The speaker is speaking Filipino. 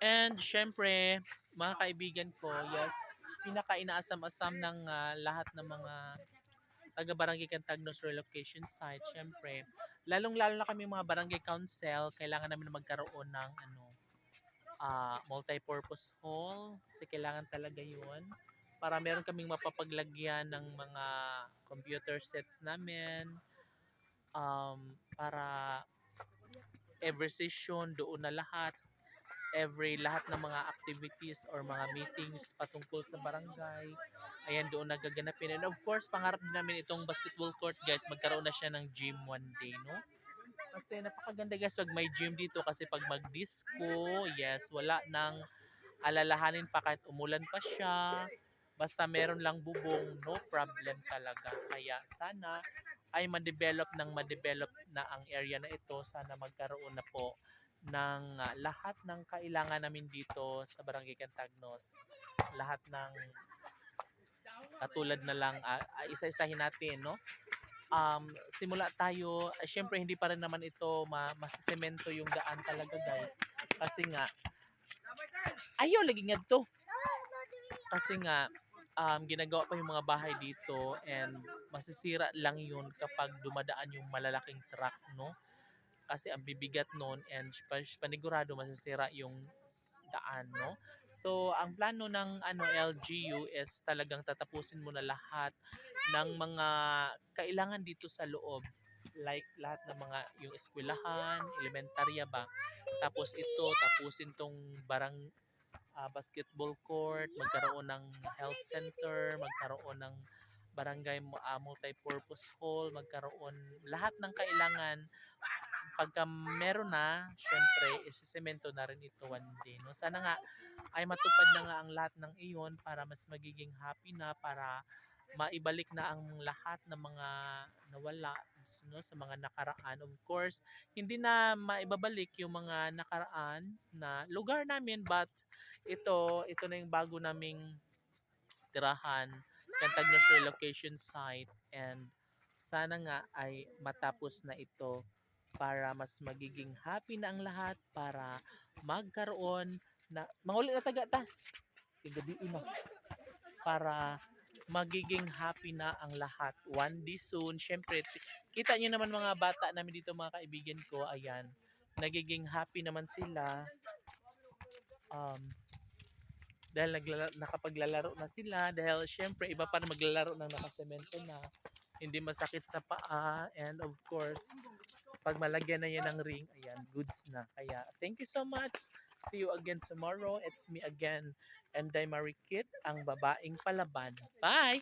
And syempre, mga kaibigan ko, yes, pinaka-inaasam-asam ng ah, lahat ng mga taga Barangay Cantagnos relocation site, syempre, lalong-lalo na kami mga barangay council, kailangan namin na magkaroon ng ano, ah, multi-purpose hall, kasi kailangan talaga 'yun. Para meron kaming mapapaglagyan ng mga computer sets namin, um, para every session doon na lahat, every lahat ng mga activities or mga meetings patungkol sa barangay, ayan doon nagaganapin. And of course, pangarap din namin itong basketball court guys, magkaroon na siya ng gym one day, no? Kasi napakaganda guys pag may gym dito kasi pag mag-disco, yes, wala nang alalahanin pa kahit umulan pa siya. Basta meron lang bubong, no problem talaga. Kaya sana ay ma-develop ng ma-develop na ang area na ito. Sana magkaroon na po ng ah, lahat ng kailangan namin dito sa Barangay Cantagnos. Lahat ng katulad na lang ah, isa-isahin natin, no? Um, simula tayo, syempre hindi pa rin naman ito ma masisemento yung daan talaga guys. Kasi nga, ayaw lagi nga to. Kasi nga, um, ginagawa pa yung mga bahay dito and masisira lang yun kapag dumadaan yung malalaking truck, no? Kasi ang bibigat nun and pa- panigurado masisira yung daan, no? So, ang plano ng ano LGU is talagang tatapusin mo na lahat ng mga kailangan dito sa loob. Like lahat ng mga yung eskwelahan, elementarya ba. Tapos ito, tapusin tong barang ah, basketball court, magkaroon ng health center, magkaroon ng barangay ah, multi-purpose hall, magkaroon lahat ng kailangan pagka meron na, syempre, isisemento na rin ito one day. No? Sana nga ay matupad na nga ang lahat ng iyon para mas magiging happy na, para maibalik na ang lahat ng mga nawala no, sa mga nakaraan. Of course, hindi na maibabalik yung mga nakaraan na lugar namin but ito, ito na yung bago naming tirahan, Cantagnos relocation site and sana nga ay matapos na ito para mas magiging happy na ang lahat para magkaroon na manguli na taga ta gabi na. Para magiging happy na ang lahat. One day soon. Syempre kita niyo naman mga bata namin dito mga kaibigan ko ayan nagiging happy naman sila. Um dahil naglala- nakapaglalaro na sila dahil syempre iba pa na maglalaro ng nakasemento na hindi masakit sa paa and of course pag malagyan na yan ng ring ayan goods na. Kaya thank you so much. See you again tomorrow. It's me again and Marikit ang babaeng palaban. Bye